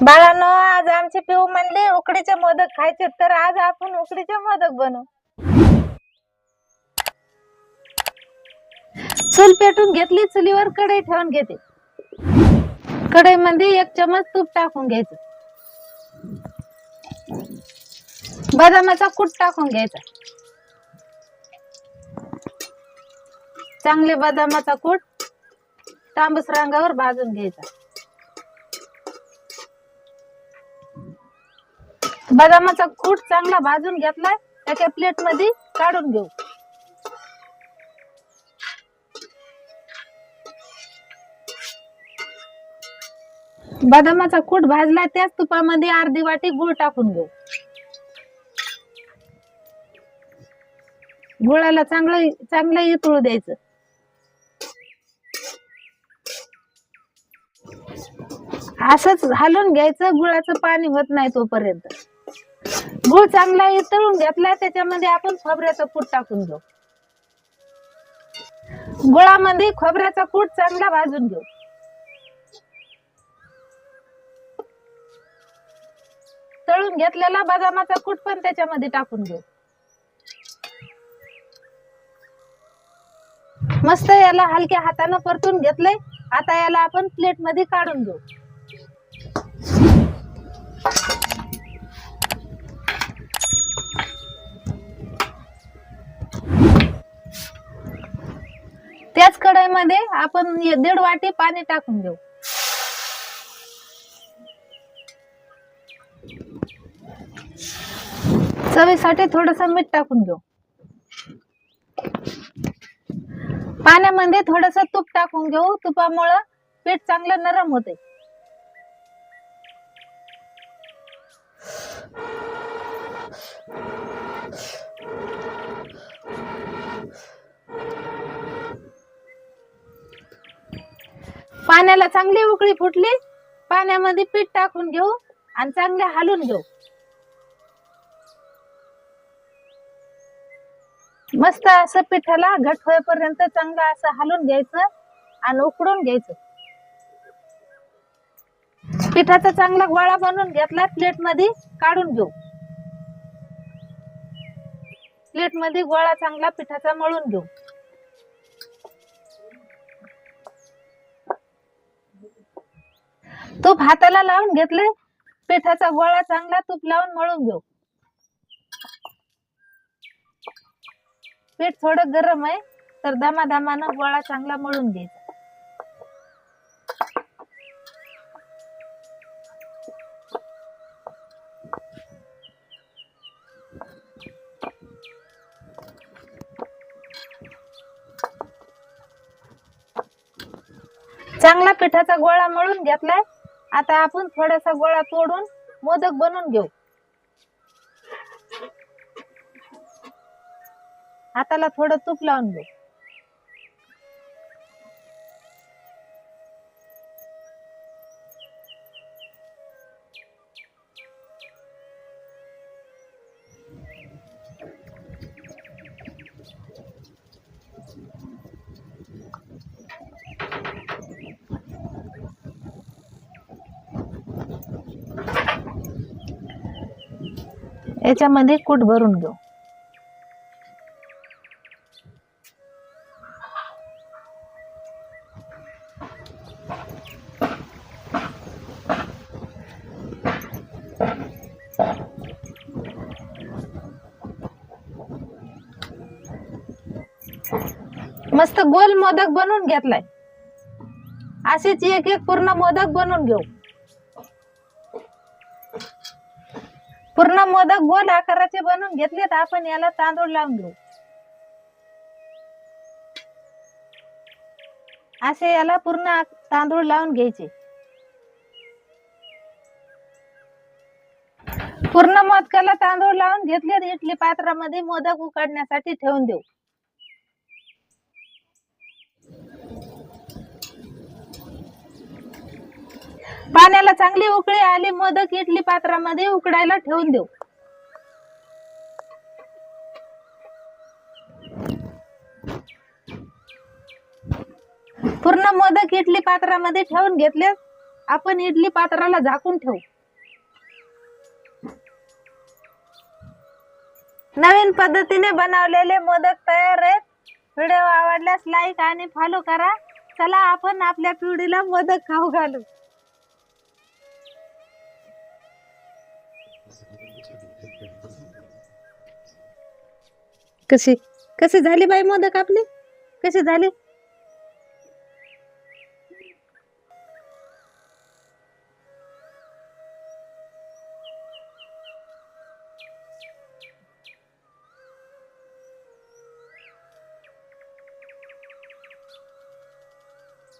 बाळांनो आज आमचे पिऊ म्हणले उकडीचे मोदक खायचे तर आज आपण उकडीचे मोदक बनवू. चूल पेटून घेतली चुलीवर कढई ठेवून घेते. कढईमध्ये एक चमच तूप टाकून घ्यायचं. बदामाचा कूट टाकून घ्यायचा. चांगले बदामाचा कूट तांबूस रंगावर भाजून घ्यायचा. बदामाचा कूट चांगला भाजून घेतलाय एका प्लेटमध्ये काढून घेऊ. बदामाचा कूट भाजलाय त्याच तुपामध्ये अर्धी वाटी गुळ टाकून घेऊ. गुळाला चांगलं चांगलं इतळू द्यायचं. असंच हलवून घ्यायचं गुळाचं पाणी होत नाही तोपर्यंत. गुळ चांगला तळून घेतला त्याच्यामध्ये आपण खोबऱ्याचं कूट टाकून घेऊ. गुळामध्ये खोबऱ्याचा कूट चांगला भाजून घेऊ. तळून घेतलेला बदामाचा कूट पण त्याच्यामध्ये टाकून घेऊ. मस्त याला हलक्या हातानं परतून घेतलंय. आता याला आपण प्लेटमध्ये काढून घेऊ. त्याच कढईमध्ये आपण दीड वाटी पाणी टाकून घेऊ. चवीसाठी थोडस मीठ टाकून घेऊ. पाण्यामध्ये थोडस तूप टाकून घेऊ. तुपामुळं पीठ चांगलं नरम होते. पाण्याला चांगली उकळी फुटली पाण्यामध्ये पीठ टाकून घेऊ आणि चांगले हालून घेऊ. मस्त असं पिठाला घट होईपर्यंत चांगलं असं हलून घ्यायचं आणि उकडून घ्यायचं. पिठाचा चांगला गोळा बनवून घेतला प्लेटमध्ये काढून घेऊ. प्लेटमध्ये गोळा चांगला पिठाचा मळून घेऊ. तूप हाताला लावून घेतले पिठाचा गोळा चांगला तूप लावून मळून घेऊ. पीठ थोडं गरम आहे तर दमादमानं गोळा चांगला मळून घ्यायचा. चांगला पिठाचा गोळा मळून घेतलाय. आता आपण थोडासा गोळा तोडून मोदक बनवून घेऊ. हाताला थोडं तूप लावून घेऊ. याच्यामध्ये कूट भरून घेऊ. मस्त गोल मोदक बनवून घेतलाय. असेच एक एक पूर्ण मोदक बनवून घेऊ. पूर्ण मोदक गोल आकाराचे बनवून घेतलेत. आपण याला तांदूळ लावून घेऊ. असे याला पूर्ण तांदूळ लावून घ्यायचे. पूर्ण मोदकाला तांदूळ लावून घेतले इडली पात्रामध्ये मोदक उकडण्यासाठी ठेवून देऊ. पाण्याला चांगली उकळी आली मोदक इडली पात्रामध्ये उकडायला ठेवून देऊ. पूर्ण मोदक इडली पात्रामध्ये ठेवून घेतले आपण इडली पात्राला झाकून ठेवू. नवीन पद्धतीने बनवलेले मोदक तयार आहेत. व्हिडिओ आवडल्यास लाईक आणि फॉलो करा. चला आपण आपल्या पिढीला मोदक खाऊ घालू. कसे कसे झाले बाई मोदक आपले? कसे झाले?